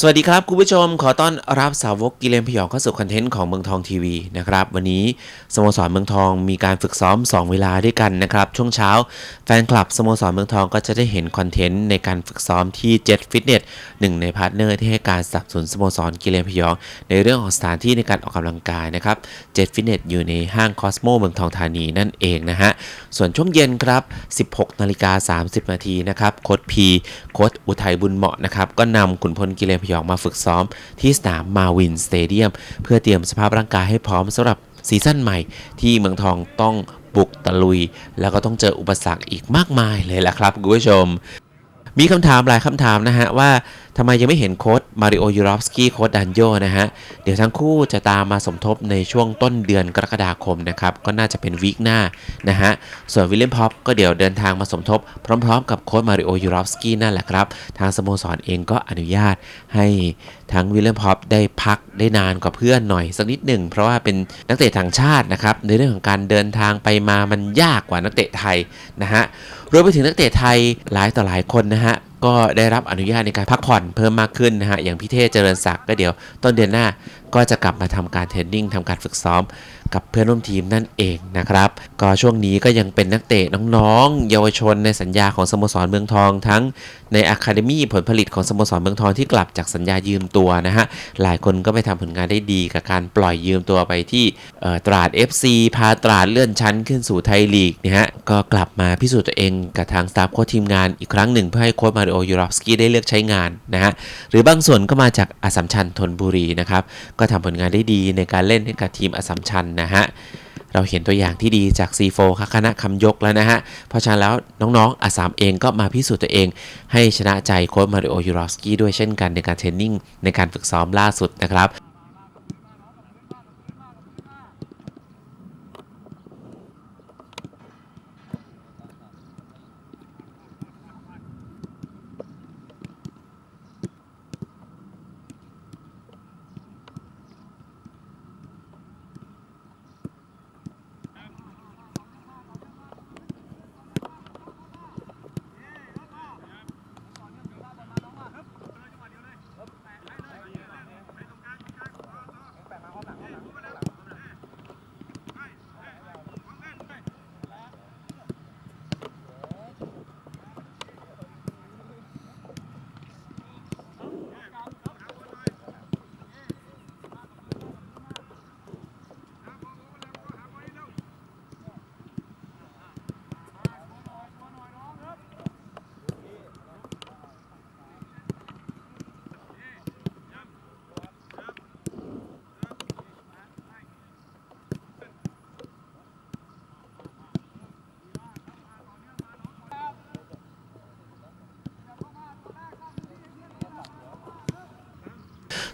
สวัสดีครับคุณผู้ชมขอต้อนรับสาวกกิเลนพยองเข้าสู่คอนเทนต์ของเมืองทองทีวีนะครับวันนี้สโมสรเมืองทองมีการฝึกซ้อม 2 เวลาด้วยกันนะครับช่วงเช้าแฟนคลับสโมสรเมืองทองก็จะได้เห็นคอนเทนต์ในการฝึกซ้อมที่เจ็ตฟิตเนสหนึ่งในพาร์ทเนอร์ที่ให้การสนับสนุนสโมสรกิเลนพยอง ในเรื่องของสถานที่ในการออกกำลังกายนะครับเจ็ตฟิตเนสอยู่ในห้างคอสโมเมืองทองธานีนั่นเองนะฮะส่วนช่วงเย็นครับ 16นาฬิกา30นาทีนะครับโค้ชพีโค้ชอุทัยบุญเหมาะนะครับก็นำขุนพลกิเลนพยองมาฝึกซ้อมที่สนามมาวินสเตเดียมเพื่อเตรียมสภาพร่างกายให้พร้อมสำหรับซีซั่นใหม่ที่เมืองทองต้องบุกตะลุย แล้วก็ต้องเจออุปสรรคอีกมากมายเลยล่ะครับคุณผู้ชม มีคำถามหลายคำถามนะฮะว่าทำไมยังไม่เห็นโค้ดมาริโอยูรอฟสกี้โค้ดดันโยนะฮะ เดี๋ยวทั้งคู่จะตามมาสมทบในช่วงต้นเดือนกรกฎาคมนะครับ ก็น่าจะเป็นวีคหน้านะฮะ ส่วนวิลเลียมพ็อปก็เดี๋ยวเดินทางมาสมทบพร้อมๆ กับโค้ดมาริโอยูรอฟสกี้นั่นแหละครับ ทางสโมสรเองก็อนุญาตให้ทั้งวิลเลียมพ็อปได้พักได้นานกว่าเพื่อนหน่อยสักนิดหนึ่ง เพราะว่าเป็นนักเตะต่างชาตินะครับในเรื่องของการเดินทางไปมามันยากกว่านักเตะไทยนะฮะรวมไปถึงนักเตะไทยหลายต่อหลายคนนะฮะก็ได้รับอนุญาตในการพักผ่อนเพิ่มมากขึ้นนะฮะอย่างพี่เทศเจริญศักดิ์ก็เดี๋ยวต้นเดือนหน้าก็จะกลับมาทำการเทรนนิ่งทำการฝึกซ้อม กับเพื่อนร่วมทีมนั่นเองนะครับ ก็ช่วงนี้ก็ยังเป็นนักเตะน้องๆ เยาวชนในสัญญาของสโมสรเมืองทอง ทั้งในอะคาเดมี่ผลผลิตของสโมสรเมืองทองที่กลับจากสัญญายืมตัวนะฮะ หลายคนก็ไปทำผลงานได้ดีกับการปล่อยยืมตัวไปที่ตราด FC พาตราดเลื่อนชั้นขึ้นสู่ไทยลีกนะฮะ ก็กลับมาพิสูจน์ตัวเองกับทางสตาฟโค้ชทีมงานอีกครั้งหนึ่งเพื่อให้โค้ชมาริโอยูรอฟสกี้ได้เลือกใช้งานนะฮะ หรือบางส่วนก็มาจากอสสัมชัญธนบุรีนะครับก็ทำผลงานได้ดีในการเล่นให้กับทีมอสัมชัญนะฮะเราเห็นตัวอย่างที่ดีจาก C4 ครับคณะคำยกแล้วนะฮะ เพราะฉะนั้นแล้วน้องๆอาสามเองก็มาพิสูจน์ตัวเอง ให้ชนะใจโค้ชมาริโอยูรอฟสกี้ด้วยเช่นกันในการเทรนนิ่งในการฝึกซ้อมล่าสุดนะครับ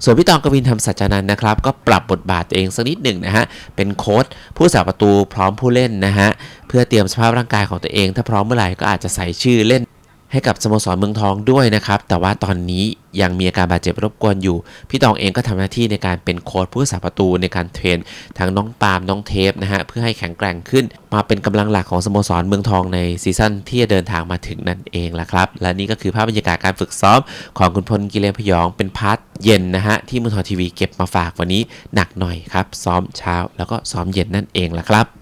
ส่วนพี่ตองกวินทำสัจจานันนะครับ ก็ปรับบทบาทตัวเองสักนิดหนึ่งนะฮะ เป็นโค้ชผู้สาประตูพร้อมผู้เล่นนะฮะ เพื่อเตรียมสภาพร่างกายของตัวเอง ถ้าพร้อมเมื่อไหร่ก็อาจจะใส่ชื่อเล่น ให้กับสโมสรเมืองทองด้วยนะครับ แต่ว่าตอนนี้ยังมีอาการบาดเจ็บรบกวนอยู่ พี่ตองเองก็ทำหน้าที่ในการเป็นโค้ชผู้รักษาประตูในการเทรนทั้งน้องปาล์มน้องเทปนะฮะเพื่อให้แข็งแกร่งขึ้น มาเป็นกำลังหลักของสโมสรเมืองทองในซีซั่นที่จะเดินทางมาถึงนั่นเองละครับ และนี่ก็คือภาพบรรยากาศการฝึกซ้อมของคุณพลกิเลนพยองเป็นพาร์ทเย็นนะฮะที่มือทองทีวีเก็บมาฝากวันนี้หนักหน่อยครับซ้อมเช้าแล้วก็ซ้อมเย็นนั่นเองละครับ